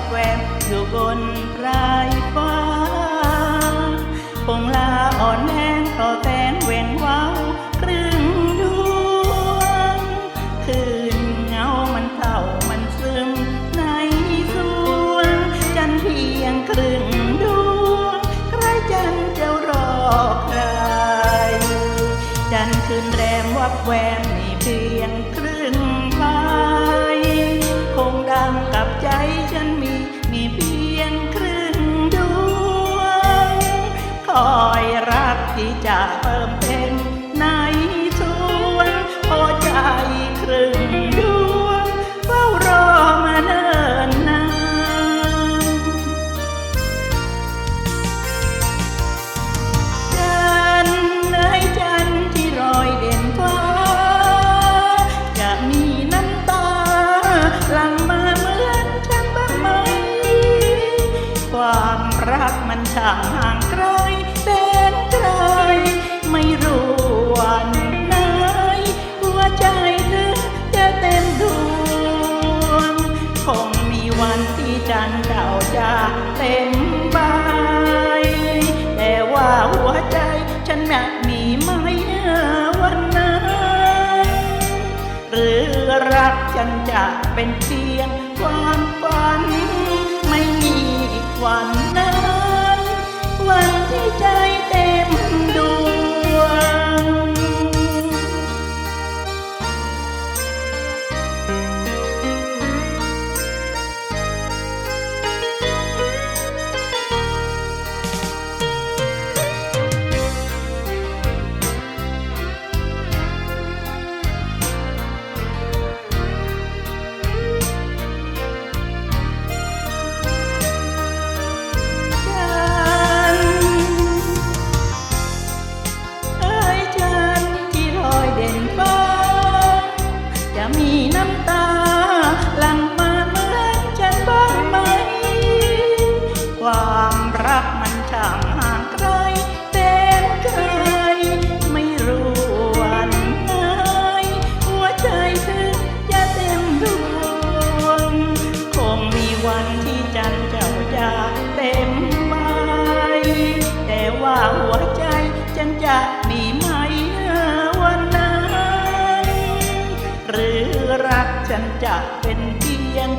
อบนปลายฟ้าคงลาอ่อนแรงขอแฟนเว้นว้าครึ่งดวง คืนเงามันเท่ามันซึมในสวง จันเพียงครึ่งดวงใครจันทร์จะรอใคร จันคืนแรมวับแวมมีเพียงครึ่งพายคงดังกับใจ อยรักที่จะเพิ่มเต็มในสวงพอใจครึ่งดวงเฝ้ารอมาเนิ่นนานจันทร์เอ้ยจันทร์ที่รอยเด่นฟ้าจะมีน้ำตาหลั่งมาเหมือนฉันบ้างไหม ความรักมันช่างห่างไกล นทร์เก่าจะเต็มใบแต่ว่าหัวใจฉันอยากมีไหมวันนั้นหรือรักฉันจะเป็นเพียงความฝัน จะมีไหมวันนั้น หรือรักฉันจะเป็นเพียง